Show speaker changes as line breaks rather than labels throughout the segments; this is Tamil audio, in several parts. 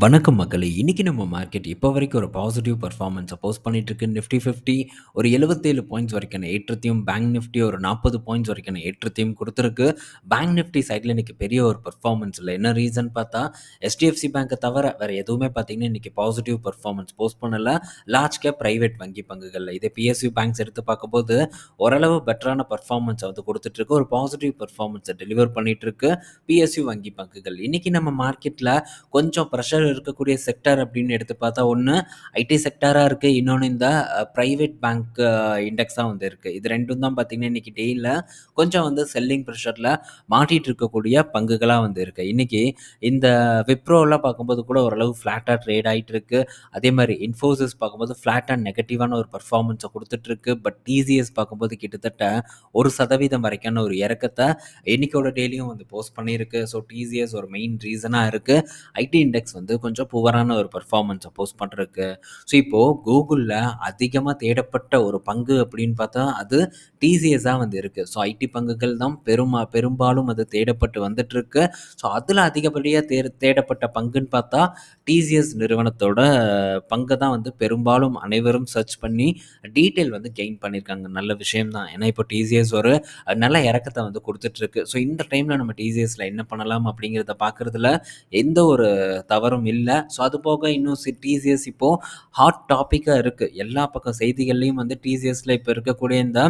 வணக்கம் மக்களே! இன்றைக்கி நம்ம மார்க்கெட் இப்போ வரைக்கும் ஒரு பாசிட்டிவ் பர்ஃபார்மன்ஸை போஸ்ட் பண்ணிட்டுருக்கு. நிஃப்டி 50 ஒரு 77 பாயிண்ட்ஸ் வரைக்கான ஏற்றத்தையும், பேங்க் நிஃப்டி ஒரு 40 பாயிண்ட்ஸ் வரைக்கான ஏற்றத்தையும் கொடுத்துருக்கு பேங்க் நிஃப்டி சைடில் இன்றைக்கி பெரிய ஒரு பர்ஃபார்மன்ஸ் இல்லை என்ன ரீசன் பார்த்தா, எஸ்டிஎஃப்சி பேங்க்கை தவிர வேறு எதுவுமே பார்த்தீங்கன்னா, இன்றைக்கி பாசிட்டிவ் பர்ஃபார்மன்ஸ் போஸ்ட் பண்ணல. லார்ஜ் கேப் ப்ரைவேட் வங்கி பங்குகளில் இதே பிஎஸ்யூ பேங்க்ஸ் எடுத்து பார்க்கும்போது, ஓரளவு பெட்டரான பெர்ஃபார்மன்ஸ வந்து கொடுத்துட்ருக்கு ஒரு பாசிட்டிவ் பர்ஃபார்மன்ஸை டெலிவர் பண்ணிகிட்ருக்கு பிஎஸ்யூ வங்கி பங்குகள். இன்றைக்கி நம்ம மார்க்கெட்டில் கொஞ்சம் ப்ரெஷர் இருக்கக்கூடிய செக்டார் அப்படின்னு எடுத்து பார்த்தா, ஒன்று ஐடி செக்டராக இருக்குது இன்னொன்னு இந்த ப்ரைவேட் பேங்க் இண்டெக்ஸாக வந்து இருக்குது இது ரெண்டும் தான் பார்த்தீங்கன்னா, இன்னைக்கு டெய்லியில் கொஞ்சம் வந்து செல்லிங் ப்ரெஷரில் மாட்டிகிட்டு இருக்கக்கூடிய பங்குகளாக வந்து இருக்கு. இன்னைக்கு இந்த விப்ரோலாம் பார்க்கும்போது கூட ஓரளவு ஃப்ளாட்டாக ட்ரேட் ஆகிட்டு இருக்கு. அதே மாதிரி இன்ஃபோசிஸ் பார்க்கும்போது ஃப்ளாட்டாக நெகட்டிவான ஒரு பர்ஃபார்மன்ஸை கொடுத்துட்ருக்கு பட் டிசிஎஸ் பார்க்கும்போது கிட்டத்தட்ட ஒரு சதவீதம் வரைக்கான ஒரு இறக்கத்தை இன்னைக்கோட டெய்லியும் வந்து போஸ்ட் பண்ணியிருக்கு. ஸோ டிசிஎஸ் ஒரு மெயின் ரீசனாக இருக்கு. ஐடி இண்டெக்ஸ் வந்து கொஞ்சம் புவரான ஒரு பெர்ஃபார்மன்ஸ போஸ்ட் பண்ணுறதுக்கு ஸோ இப்போது கூகுளில் அதிகமாக தேடப்பட்ட ஒரு பங்கு அப்படின்னு பார்த்தா, அது டிசிஎஸ்ஸா வந்து இருக்குது ஸோ ஐடி பங்குகள் தான் பெருமா பெரும்பாலும் அது தேடப்பட்டு வந்துட்டுருக்கு. ஸோ அதில் அதிகப்படியாக தே தேடப்பட்ட பங்குன்னு பார்த்தா, டிசிஎஸ் நிறுவனத்தோட பங்கை தான் வந்து பெரும்பாலும் அனைவரும் சர்ச் பண்ணி டீட்டெயில் வந்து கெயின் பண்ணியிருக்காங்க. நல்ல விஷயம் தான். ஏன்னா, இப்போ டிசிஎஸ் ஒரு நல்ல இறக்கத்தை வந்து கொடுத்துட்ருக்கு ஸோ இந்த டைமில் நம்ம டிசிஎஸில் என்ன பண்ணலாம் அப்படிங்கிறத பார்க்குறதுல எந்த ஒரு தவறும் இல்லை ஸோ அது போக இன்னும் சி டிசிஎஸ் இப்போது ஹாட் டாப்பிக்காக இருக்குது எல்லா பக்கம் செய்திகள்லையும் வந்து டிசிஎஸில் இப்போ இருக்கக்கூடிய இந்த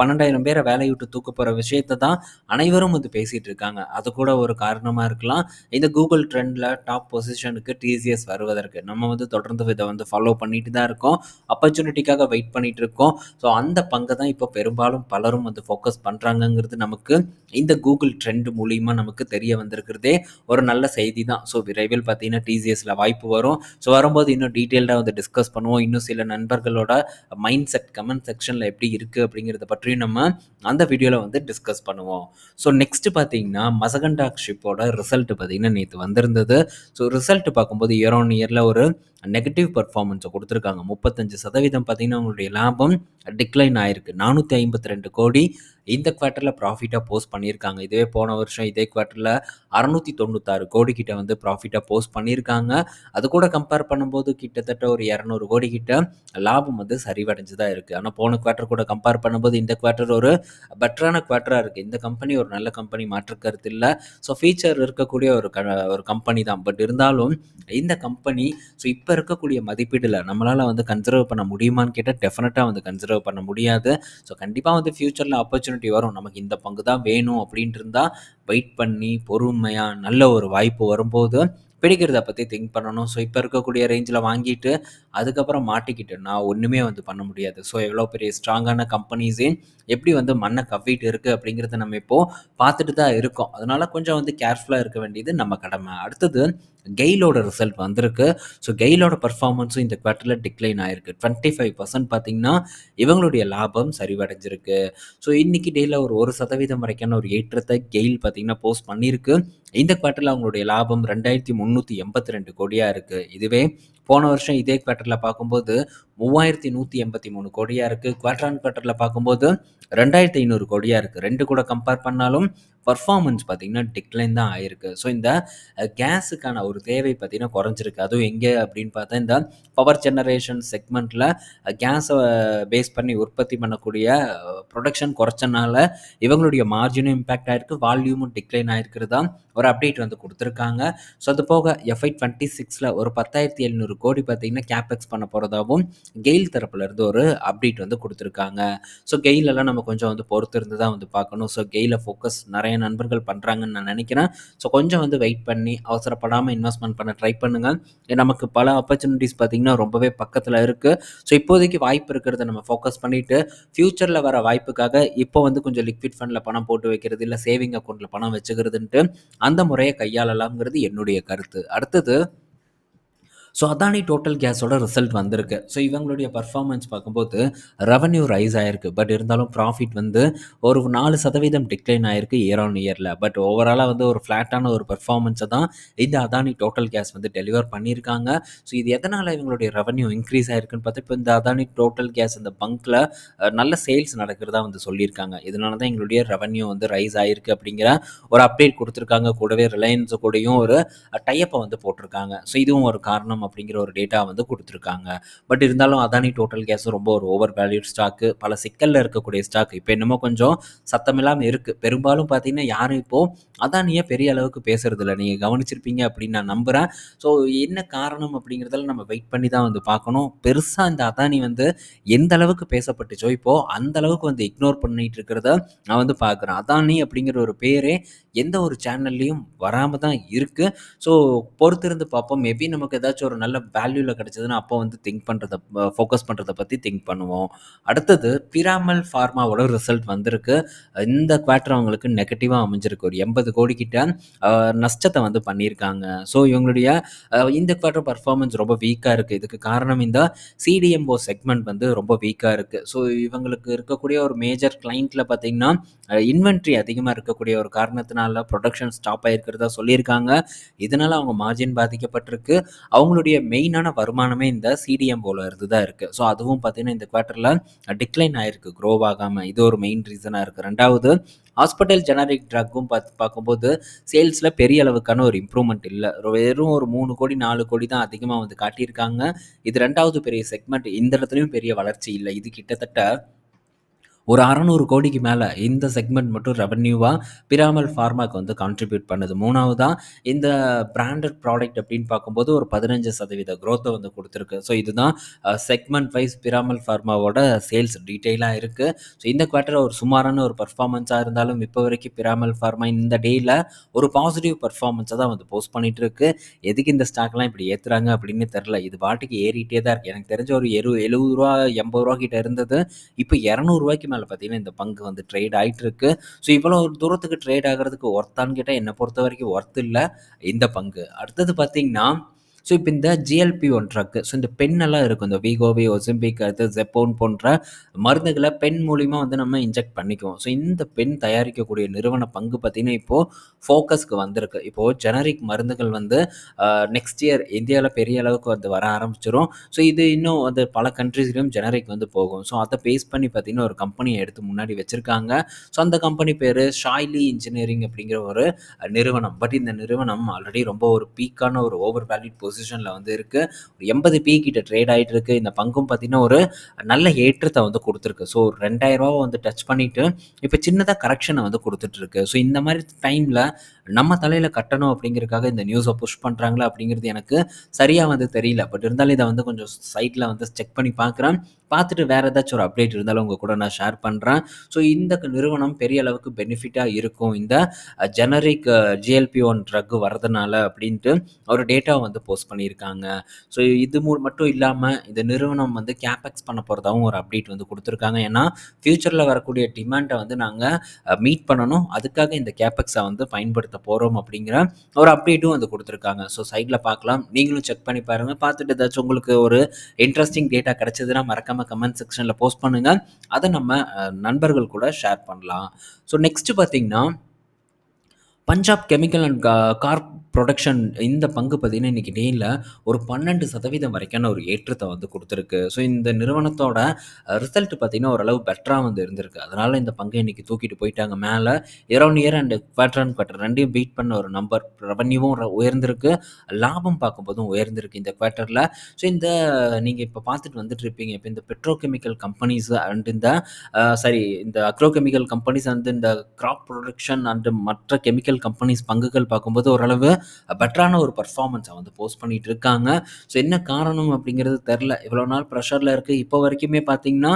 பன்னெண்டாயிரம் பேரை வேலையை விட்டு தூக்க போகிற விஷயத்தை தான் அனைவரும் வந்து பேசிகிட்டு இருக்காங்க. அது கூட ஒரு காரணமாக இருக்கலாம். இந்த கூகுள் ட்ரெண்டில் டாப் பொசிஷனுக்கு டிசிஎஸ் வருவதற்கு. நம்ம வந்து தொடர்ந்து இதை வந்து ஃபாலோ பண்ணிட்டு தான் இருக்கோம். ஆப்பர்ச்சுனிட்டிக்காக வெயிட் பண்ணிட்டு இருக்கோம். ஸோ அந்த பங்கு தான் இப்போ பெரும்பாலும் பலரும் வந்து ஃபோக்கஸ் பண்ணுறாங்கங்கிறது நமக்கு இந்த கூகுள் ட்ரெண்ட் மூலியமாக நமக்கு தெரிய வந்திருக்கிறதே ஒரு நல்ல செய்தி தான். ஸோ விரைவில் பார்த்தீங்கன்னா, டிசி டிசிஎஸ்ல வாய்ப்பு வரும். ஸோ வரும்போது இன்னும் டீட்டெயில்டாக வந்து டிஸ்கஸ் பண்ணுவோம். இன்னும் சில நண்பர்களோட மைண்ட் செட் கமெண்ட் செக்ஷன்ல எப்படி இருக்கு அப்படிங்கிறத பற்றியும் நம்ம அந்த வீடியோவில் வந்து டிஸ்கஸ் பண்ணுவோம். ஸோ நெக்ஸ்ட் பார்த்தீங்கன்னா, மசகண்டாக் ஷிப்போட ரிசல்ட் பார்த்தீங்கன்னா, நேற்று வந்திருந்தது. ஸோ ரிசல்ட் பார்க்கும்போது இயர் ஆன் இயரில் ஒரு நெகட்டிவ் பெர்ஃபார்மன்ஸ குடுத்துருக்காங்க. 35% பார்த்தீங்கன்னா, அவங்களுடைய லாபம் டிக்ளைன் ஆயிருக்கு. 452 கோடி இந்த குவார்ட்டரில் ப்ராஃபிட்டாக போஸ்ட் பண்ணியிருக்காங்க. இதுவே போன வருஷம் இதே குவார்ட்டரில் அறநூற்றி தொண்ணூத்தாறு கோடி கிட்ட வந்து ப்ராஃபிட்டாக போஸ்ட் பண்ணியிருக்காங்க. அது கூட கம்பேர் பண்ணும்போது கிட்டத்தட்ட ஒரு 200 கோடி கிட்ட லாபம் வந்து சரிவடைஞ்சு தான் இருக்குது ஆனால் போன குவார்ட்டர் கூட கம்பேர் பண்ணும்போது இந்த குவார்ட்டர் ஒரு பெட்டரான குவார்ட்டராக இருக்குது இந்த கம்பெனி ஒரு நல்ல கம்பெனி மாற்று கருத்து ஸோ ஃபியூச்சர் இருக்கக்கூடிய ஒரு க ஒரு கம்பெனி தான். பட் இருந்தாலும் இந்த கம்பெனி ஸோ இப்போ இப்போ இருக்கக்கூடிய மதிப்பீடில் நம்மளால் வந்து கன்சர்வ் பண்ண முடியுமான்னு கேட்டால் டெஃபினட்டாக வந்து கன்சர்வ் பண்ண முடியாது. ஸோ கண்டிப்பாக வந்து ஃப்யூச்சரில் ஆப்பர்ச்சுனிட்டி வரும். நமக்கு இந்த பங்கு தான் வேணும் அப்படின்ட்டு இருந்தால் வெயிட் பண்ணி பொறுமையாக நல்ல ஒரு வாய்ப்பு வரும்போது பிடிக்கிறத பற்றி திங்க் பண்ணணும். ஸோ இப்போ இருக்கக்கூடிய ரேஞ்சில் வாங்கிட்டு, அதுக்கப்புறம் மாட்டிக்கிட்டோம்னா ஒன்றுமே வந்து பண்ண முடியாது. ஸோ எவ்வளோ பெரிய ஸ்ட்ராங்கான கம்பெனிஸே எப்படி வந்து மண்ணை கவ்விட்டு இருக்குது அப்படிங்கிறத நம்ம இப்போது பார்த்துட்டு தான் இருக்கோம். அதனால் கொஞ்சம் வந்து கேர்ஃபுல்லாக இருக்க வேண்டியது நம்ம கடமை. அடுத்தது கெயிலோட ரிசல்ட் வந்திருக்கு. ஸோ கெயிலோட பர்ஃபார்மன்ஸும் இந்த குவார்ட்டரில் டிக்ளைன் ஆயிருக்கு. 25% பார்த்தீங்கன்னா, இவங்களுடைய லாபம் சரிவடைஞ்சிருக்கு. ஸோ இன்னைக்கு டேயில் ஒரு ஒரு சதவீதம் வரைக்கான ஒரு ஏற்றத்தை கெயில் பார்த்தீங்கன்னா, பார்த்தீங்கன்னா போஸ்ட் பண்ணியிருக்கு. இந்த குவார்ட்டர்ல அவங்களுடைய லாபம் ரெண்டாயிரத்தி முந்நூற்றி எண்பத்தி ரெண்டு கோடியாக இருக்குது இதுவே போன வருஷம் இதே குவார்ட்டர்ல பார்க்கும்போது மூவாயிரத்தி நூற்றி எண்பத்தி மூணு கோடியாக இருக்குது குவார்டர் ஆன் குவார்ட்டர்ல பார்க்கும்போது ரெண்டாயிரத்தி ஐநூறு கோடியாக இருக்குது ரெண்டு கூட கம்பேர் பண்ணாலும் பர்ஃபார்மன்ஸ் பார்த்தீங்கன்னா, டிக்ளைன் தான் ஆயிருக்கு. ஸோ இந்த கேஸுக்கான ஒரு தேவை பார்த்தீங்கன்னா, குறைஞ்சிருக்கு. அதுவும் எங்கே அப்படின்னு பார்த்தா, இந்த பவர் ஜெனரேஷன் செக்மெண்ட்டில் கேஸை பேஸ் பண்ணி உற்பத்தி பண்ணக்கூடிய புரொடக்ஷன் குறைச்சனால இவங்களுடைய மார்ஜினும் இம்பேக்ட் ஆயிருக்கு. வால்யூமும் டிக்ளைன் ஆயிருக்கிறதா? ஒரு அப்டேட் வந்து கொடுத்துருக்காங்க. ஸோ அது போக எஃப்ஐ 26ல ஒரு 10,700 கோடி பார்த்தீங்கன்னா, கேப்எக்ஸ் பண்ண போகிறதாகவும் கெயில் தரப்புலேருந்து ஒரு அப்டேட் வந்து கொடுத்துருக்காங்க. ஸோ கெயிலெல்லாம் நம்ம கொஞ்சம் வந்து பொறுத்து இருந்து தான் வந்து பார்க்கணும். ஸோ கெயில ஃபோக்கஸ் நிறைய நண்பர்கள் பண்ணுறாங்கன்னு நான் நினைக்கிறேன். ஸோ கொஞ்சம் வந்து வெயிட் பண்ணி அவசரப்படாமல் இன்வெஸ்ட்மெண்ட் பண்ண ட்ரை பண்ணுங்கள் நமக்கு பல ஆப்பர்ச்சுனிட்டிஸ் பார்த்தீங்கன்னா, ரொம்பவே பக்கத்தில் இருக்குது ஸோ இப்போதைக்கு வாய்ப்பு இருக்கிறத நம்ம ஃபோக்கஸ் பண்ணிவிட்டு ஃப்யூச்சரில் வர வாய்ப்புக்காக இப்போ வந்து கொஞ்சம் லிக்விட் ஃபண்டில் பணம் போட்டு வைக்கிறது, இல்லை சேவிங் அக்கௌண்ட்டில் பணம் வச்சுக்கிறதுன்ட்டு அந்த முறையை கையாளலாம்ங்கிறது என்னுடைய கருத்து. அடுத்தது ஸோ அதானி டோட்டல் கேஸோட ரிசல்ட் வந்திருக்கு. ஸோ இவங்களுடைய பர்ஃபார்மன்ஸ் பார்க்கும்போது ரெவன்யூ ரைஸ் ஆயிருக்கு. பட் இருந்தாலும் ப்ராஃபிட் வந்து ஒரு நாலு சதவீதம் டிக்ளைன் ஆயிருக்கு இயர் ஆன் இயரில் பட் ஓவராலாக வந்து ஒரு ஃப்ளாட்டான ஒரு பர்ஃபார்மன்ஸை தான் இந்த அதானி டோட்டல் கேஸ் வந்து டெலிவர் பண்ணியிருக்காங்க. ஸோ இது எதனால் இவங்களுடைய ரெவன்யூ இன்க்ரீஸ் ஆயிருக்குன்னு பார்த்தா இப்போ இந்த அதானி டோட்டல் கேஸ் இந்த பங்க்கில் நல்ல சேல்ஸ் நடக்கிறதா வந்து சொல்லியிருக்காங்க. இதனால தான் எங்களுடைய ரெவன்யூ வந்து ரைஸ் ஆயிருக்கு அப்படிங்கிற ஒரு அப்டேட் கொடுத்துருக்காங்க. கூடவே ரிலையன்ஸ் கூடயும் ஒரு டைப்பை வந்து போட்டிருக்காங்க. ஸோ இதுவும் ஒரு காரணம் அப்படிங்கிற ஒரு டேட்டா வந்து கொடுத்துருக்காங்க. பட் இருந்தாலும் அதானி டோட்டல் கேஸ் ரொம்ப ஒரு ஓவர் வேல்யூட் ஸ்டாக்கு பல சிக்கலில் இருக்கக்கூடிய ஸ்டாக் இப்போ என்னமோ கொஞ்சம் சத்தமில்லாமல் இருக்குது பெரும்பாலும் பார்த்தீங்கன்னா யாரும் இப்போது அதானியை பெரிய அளவுக்கு பேசுறது இல்லை நீங்கள் கவனிச்சிருப்பீங்க அப்படின்னு நான் நம்புகிறேன் ஸோ என்ன காரணம் அப்படிங்கிறதெல்லாம் நம்ம வெயிட் பண்ணி தான் வந்து பார்க்கணும். பெருசாக இந்த அதானி வந்து எந்த அளவுக்கு பேசப்பட்டுச்சோ இப்போது அந்த அளவுக்கு வந்து இக்னோர் பண்ணிட்டு இருக்கிறத நான் வந்து பார்க்குறேன். அதானி அப்படிங்கிற ஒரு பேரே எந்த ஒரு சேனல்லையும் வராமல் தான் இருக்குது ஸோ பொறுத்திருந்து பார்ப்போம். மேபி நமக்கு ஏதாச்சும் ஒரு நல்ல வேல்யூவில் கிடச்சதுன்னா அப்போ வந்து திங்க் பண்ணுறத ஃபோக்கஸ் பண்ணுறத பற்றி திங்க் பண்ணுவோம். அடுத்தது பிராமல் ஃபார்மாவோட ரிசல்ட் வந்திருக்கு. இந்த குவார்ட்டர் அவங்களுக்கு நெகட்டிவாக அமைஞ்சிருக்கு. ஒரு எண்பது கோடி கிட்ட நஷ்டத்தை வந்து பண்ணியிருக்காங்க. ஸோ இவங்களுடைய இந்த குவார்ட்டர் பர்ஃபார்மன்ஸ் ரொம்ப வீக்காக இருக்குது இதுக்கு காரணம் இந்த சிடிஎம்ஓ செக்மெண்ட் வந்து ரொம்ப வீக்காக இருக்குது ஸோ இவங்களுக்கு இருக்கக்கூடிய ஒரு மேஜர் கிளைண்ட்டில் பார்த்தீங்கன்னா இன்வென்ட்ரி அதிகமாக இருக்கக்கூடிய ஒரு காரணத்தினால ப்ரொடக்ஷன் ஸ்டாப் ஆகிருக்கிறதா சொல்லியிருக்காங்க. இதனால் அவங்க மார்ஜின் பாதிக்கப்பட்டிருக்கு. அவங்களுடைய மெயினான வருமானமே இந்த சிடிஎம்ஓல இருந்து தான் இருக்குது ஸோ அதுவும் பார்த்தீங்கன்னா இந்த குவார்ட்டரில் டிக்ளைன் ஆயிருக்கு. க்ரோ ஆகாமல் இது ஒரு மெயின் ரீசனாக இருக்குது ரெண்டாவது ஹாஸ்பிட்டல் ஜெனரிக் ட்ரக்கும் பார்த்து பார்க்கும்போது சேல்ஸில் பெரிய அளவுக்கான ஒரு இம்ப்ரூவ்மெண்ட் இல்லை. வெறும் ஒரு மூணு கோடி நாலு கோடி தான் அதிகமாக வந்து காட்டியிருக்காங்க. இது ரெண்டாவது பெரிய செக்மெண்ட் இந்த இடத்துலையும் பெரிய வளர்ச்சி இல்லை. இது கிட்டத்தட்ட ஒரு அறநூறு கோடிக்கு மேலே இந்த செக்மெண்ட் மட்டும் ரெவன்யூவாக பிராமல் ஃபார்மாக்கு வந்து கான்ட்ரிபியூட் பண்ணுது. மூணாவதாக இந்த பிராண்டட் ப்ராடக்ட் அப்படின்னு பார்க்கும்போது ஒரு பதினஞ்சு சதவீத க்ரோத்தை வந்து கொடுத்துருக்கு. ஸோ இதுதான் செக்மெண்ட் வைஸ் பிராமல் ஃபார்மாவோட சேல்ஸ் டீட்டெயிலாக இருக்குது ஸோ இந்த குவார்ட்டர் ஒரு சுமாரான ஒரு பர்ஃபார்மன்ஸாக இருந்தாலும் இப்போ வரைக்கும் பிராமல் ஃபார்மா இந்த டேயில் ஒரு பாசிட்டிவ் பர்ஃபார்மன்ஸை தான் வந்து போஸ்ட் பண்ணிட்டு இருக்கு. எதுக்கு இந்த ஸ்டாக்லாம் இப்படி ஏற்றுறாங்க அப்படின்னு தெரில இது பாட்டுக்கு ஏறிட்டே தான் இருக்குது எனக்கு தெரிஞ்ச ஒரு எரு எழுபது ரூபா எண்பது ரூபா கிட்ட இருந்தது. இப்போ இரநூறுவாய்க்கு மேலே பார்த்தீங்கன்னா இந்த பங்கு வந்து ட்ரேட் ஆகிட்டு இருக்கு ஸோ இவ்வளோ தூரத்துக்கு ட்ரேட் ஆகிறதுக்கு ஒர்த்தான்னு கேட்டால் என்னை பொறுத்த வரைக்கும் ஒர்த் இல்லை. இந்த பங்கு. அடுத்தது பார்த்தீங்கன்னா ஸோ இப்போ இந்த ஜிஎல்பி ஒன் ட்ரக்கு ஸோ இந்த பெண்ணெல்லாம் இருக்கும். இந்த வீகோவி ஒசிம்பிக் அடுத்து ஜெப்போன் போன்ற மருந்துகளை பெண் மூலிமா வந்து நம்ம இன்ஜெக்ட் பண்ணிக்குவோம். ஸோ இந்த பெண் தயாரிக்கக்கூடிய நிறுவன பங்கு பார்த்திங்கன்னா இப்போது ஃபோக்கஸ்க்கு வந்திருக்கு. இப்போது ஜெனரிக் மருந்துகள் வந்து நெக்ஸ்ட் இயர் இந்தியாவில் பெரிய அளவுக்கு வந்து வர ஆரம்பிச்சிடும் ஸோ இது இன்னும் வந்து பல கண்ட்ரீஸ்லையும் ஜெனரிக் வந்து போகும். ஸோ அதை பேஸ் பண்ணி பார்த்திங்கன்னா ஒரு கம்பெனியை எடுத்து முன்னாடி வச்சுருக்காங்க. ஸோ அந்த கம்பெனி பேர் ஷாய்லி இன்ஜினியரிங் அப்படிங்கிற ஒரு நிறுவனம். பட் இந்த நிறுவனம் ஆல்ரெடி ரொம்ப ஒரு பீக்கான ஒரு ஓவர் வேல்யூட் பொசிஷனில் வந்து இருக்குது ஒரு எண்பது பி கிட்ட ட்ரேட் ஆகிட்டு இருக்கு. இந்த பங்கும் பார்த்தீங்கன்னா ஒரு நல்ல ஏற்றத்தை வந்து கொடுத்துருக்கு. ஸோ ரெண்டாயிரரூவா வந்து டச் பண்ணிவிட்டு இப்போ சின்னதாக கரெக்ஷனை வந்து கொடுத்துட்ருக்கு ஸோ இந்த மாதிரி டைமில் நம்ம தலையில் கட்டணும் அப்படிங்கிறதுக்காக இந்த நியூஸை புஷ் பண்ணுறாங்களா அப்படிங்கிறது எனக்கு சரியாக வந்து தெரியல. பட் இருந்தாலும் இதை வந்து கொஞ்சம் சைட்டில் வந்து செக் பண்ணி பார்க்குறேன் பார்த்துட்டு வேறு ஏதாச்சும் ஒரு அப்டேட் இருந்தாலும் உங்கள் கூட நான் ஷேர் பண்ணுறேன் ஸோ இந்த நிறுவனம் பெரிய அளவுக்கு பெனிஃபிட்டாக இருக்கும். இந்த ஜெனரிக் ஜிஎல்பி ஒன் ட்ரக் வரதுனால அப்படின்ட்டு ஒரு டேட்டாவை வந்து போஸ்ட் பண்ணியிருக்காங்க. ஸோ இது மூ மட்டும் இல்லாமல் இந்த நிறுவனம் வந்து கேபெக்ஸ் பண்ண போகிறதாவும் ஒரு அப்டேட் வந்து கொடுத்துருக்காங்க. ஏன்னா ஃப்யூச்சரில் வரக்கூடிய டிமாண்டை வந்து நாங்கள் மீட் பண்ணணும். அதுக்காக இந்த கேபெக்ஸை வந்து பயன்படுத்த போகிறோம் அப்படிங்கிற ஒரு அப்டேட்டும் வந்து கொடுத்துருக்காங்க. ஸோ சைடில் பார்க்கலாம். நீங்களும் செக் பண்ணி பாருங்கள் பார்த்துட்டு ஏதாச்சும் உங்களுக்கு ஒரு இன்ட்ரெஸ்டிங் டேட்டா கிடச்சதுன்னா மறக்காமல் கமெண்ட் செக்ஷனில் போஸ்ட் பண்ணுங்கள் அதை நம்ம நண்பர்கள் கூட ஷேர் பண்ணலாம். ஸோ நெக்ஸ்ட்டு பார்த்தீங்கன்னா Punjab chemical and car production இந்த பங்கு பார்த்தீங்கன்னா இன்றைக்கி டேயில் ஒரு பன்னெண்டு சதவீதம் வரைக்கான ஒரு ஏற்றத்தை வந்து கொடுத்துருக்கு. ஸோ இந்த நிறுவனத்தோட ரிசல்ட் பார்த்தீங்கன்னா ஓரளவு பெட்டராக வந்து இருந்திருக்கு. அதனால் இந்த பங்கை இன்றைக்கி தூக்கிட்டு போயிட்டாங்க. மேலே year on year and quarter and quarter ரெண்டையும் பீட் பண்ண ஒரு நம்பர் ரெவன்யூவும் உயர்ந்திருக்கு. லாபம் பார்க்கும்போதும் உயர்ந்திருக்கு இந்த குவார்ட்டரில் ஸோ இந்த நீங்கள் இப்போ பார்த்துட்டு வந்துட்டு இருப்பீங்க. இப்போ இந்த பெட்ரோகெமிக்கல் கம்பெனிஸ் அண்ட் இந்த சாரி இந்த அக்ரோகெமிக்கல் கம்பெனிஸ் அண்ட் இந்த கிராப் ப்ரொடக்ஷன் அண்டு மற்ற கெமிக்கல் கம்பெனிஸ் பங்குகள் பார்க்கும்போது ஓரளவு பெட்டரான ஒரு பர்ஃபார்மன்ஸை வந்து போஸ்ட் பண்ணிட்டு இருக்காங்க ஸோ என்ன காரணம் அப்படிங்கிறது தெரில இவ்வளோ நாள் ப்ரெஷரில் இருக்குது இப்போ வரைக்குமே பார்த்தீங்கன்னா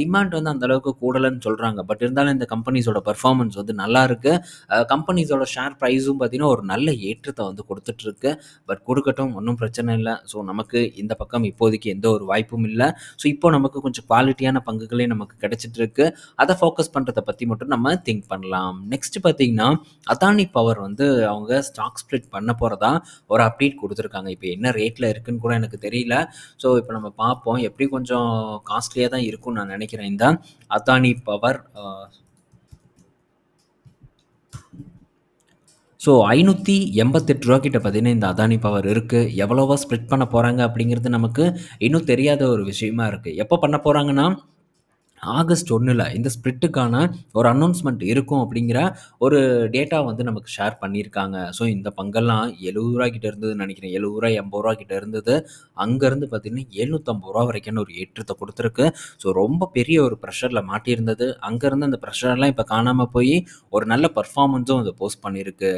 டிமாண்ட் வந்து அந்த அளவுக்கு கூடலைன்னு சொல்கிறாங்க பட் இருந்தாலும் இந்த கம்பெனிஸோட பர்ஃபார்மன்ஸ் வந்து நல்லா இருக்குது கம்பெனிஸோட ஷேர் ப்ரைஸும் பார்த்தீங்கன்னா ஒரு நல்ல ஏற்றத்தை வந்து கொடுத்துட்ருக்கு பட் கொடுக்கட்டும் ஒன்றும் பிரச்சனை இல்லை. ஸோ நமக்கு இந்த பக்கம் இப்போதைக்கு எந்த ஒரு வாய்ப்பும் இல்லை. ஸோ இப்போ நமக்கு கொஞ்சம் குவாலிட்டியான பங்குகளே நமக்கு கிடைச்சிட்டுருக்கு. அதை ஃபோக்கஸ் பண்ணுறதை பற்றி மட்டும் நம்ம திங்க் பண்ணலாம். நெக்ஸ்ட் பார்த்தீங்கன்னா அதானி பவர் வந்து அவங்க ஸ்டாக்ஸ் ஸ்ப்ளிட் பண்ண போகிறதா ஒரு அப்டேட் கொடுத்துருக்காங்க இப்போ என்ன ரேட்டில் இருக்குன்னு கூட எனக்கு தெரியல. ஸோ, இப்போ நம்ம பார்ப்போம். எப்படி கொஞ்சம் காஸ்ட்லியாக தான் இருக்கும்னு நான் நினைக்கிறேன் இந்த அதானி பவர் ஸோ ஐநூற்றி எண்பத்தெட்டு ரூபா கிட்ட பார்த்தீங்கன்னா, இந்த அதானி பவர் இருக்குது எவ்வளவா ஸ்ப்ளிட் பண்ண போகிறாங்க அப்படிங்கிறது நமக்கு இன்னும் தெரியாத ஒரு விஷயமா இருக்குது எப்போ பண்ண போகிறாங்கன்னா ஆகஸ்ட் ஒன்றில் இந்த ஸ்ப்ரிட்டுக்கான ஒரு அனௌன்ஸ்மெண்ட் இருக்கும் அப்படிங்கிற ஒரு டேட்டா வந்து நமக்கு ஷேர் பண்ணியிருக்காங்க. ஸோ, இந்த பங்கெல்லாம் எழுபது 70 கிட்ட இருந்ததுன்னு நினைக்கிறேன் எழுபது ரூபா எண்பது ரூபா கிட்ட இருந்தது. அங்கருந்து பார்த்தீங்கன்னா, ரூ. 750 வரைக்கான ஒரு ஏற்றத்தை கொடுத்துருக்கு ஸோ, ரொம்ப பெரிய ஒரு ப்ரெஷரில் மாட்டியிருந்தது. அங்கேருந்து அந்த ப்ரெஷர்லாம் இப்போ காணாமல் போய் ஒரு நல்ல பர்ஃபார்மன்ஸும் அதை போஸ்ட் பண்ணியிருக்கு.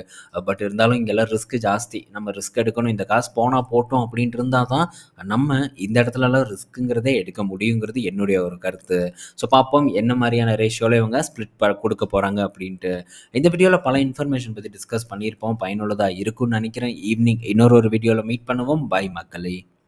பட் இருந்தாலும் இங்கெல்லாம் ரிஸ்க் ஜாஸ்தி. நம்ம ரிஸ்க் எடுக்கணும். இந்த காசு போனால் போட்டோம் அப்படின்ட்டு இருந்தால் தான், நம்ம இந்த இடத்துலலாம் ரிஸ்க்குங்கிறதே எடுக்க முடியுங்கிறது என்னுடைய ஒரு கருத்து. ஸோ, பார்ப்போம் என்ன மாதிரியான ரேஷியோவில் இவங்க ஸ்ப்ளிட் ப குடுக்க போகிறாங்க அப்படின்ட்டு. இந்த வீடியோவில் பல இன்ஃபர்மேஷன் பற்றி டிஸ்கஸ் பண்ணியிருப்போம். பயனுள்ளதாக இருக்கும்னு நினைக்கிறேன் ஈவினிங் இன்னொரு ஒரு வீடியோவில் மீட் பண்ணுவோம். பாய் மக்களே!